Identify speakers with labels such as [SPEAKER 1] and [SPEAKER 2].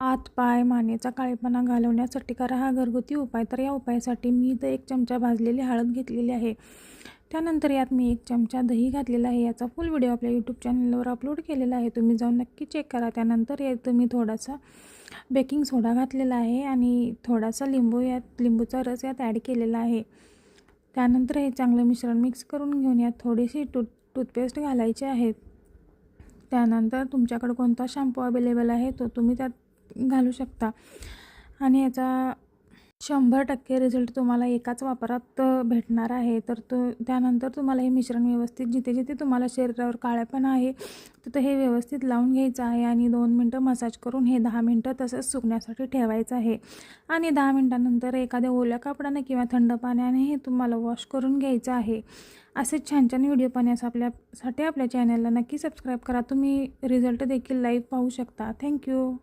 [SPEAKER 1] आत पाय मानेचा काळेपणा घालवण्यासाठी करा हा घरगुती उपाय. तर या उपायासाठी मी इथं एक चमचा भाजलेली हळद घेतलेली आहे. त्यानंतर यात मी एक चमचा दही घातलेला आहे. याचा फुल व्हिडिओ आपल्या यूट्यूब चॅनलवर अपलोड केलेला आहे. तुम्ही जाऊन नक्की चेक करा. त्यानंतर यात मी थोडासा बेकिंग सोडा घातलेला आहे आणि थोडासा लिंबू यात लिंबूचा रस यात ॲड केलेला आहे. त्यानंतर हे चांगलं मिश्रण मिक्स करून घेऊन यात थोडीशी टूथ टूथपेस्ट घालायची आहे. त्यानंतर तुमच्याकडं कोणता शॅम्पू अवेलेबल आहे तो तुम्ही त्यात घालू शकता. आणि याचा शंभर टक्के रिझल्ट तुम्हाला एकाच वापरात भेटणार आहे. तर तो त्यानंतर तुम्हाला हे मिश्रण व्यवस्थित जिथे जिथे तुम्हाला शरीरावर काळेपणा आहे तिथं हे व्यवस्थित लावून घ्यायचं आहे आणि दोन मिनटं मसाज करून हे दहा मिनटं तसंच सुकण्यासाठी ठेवायचं आहे. आणि दहा मिनटानंतर एखाद्या ओल्या कापडाने किंवा थंड पाण्याने हे तुम्हाला वॉश करून घ्यायचं आहे. असे छान छान व्हिडिओ पाहण्यास आपल्यासाठी आपल्या चॅनलला नक्की सबस्क्राईब करा. तुम्ही रिझल्ट देखील लाईव्ह पाहू शकता. थँक्यू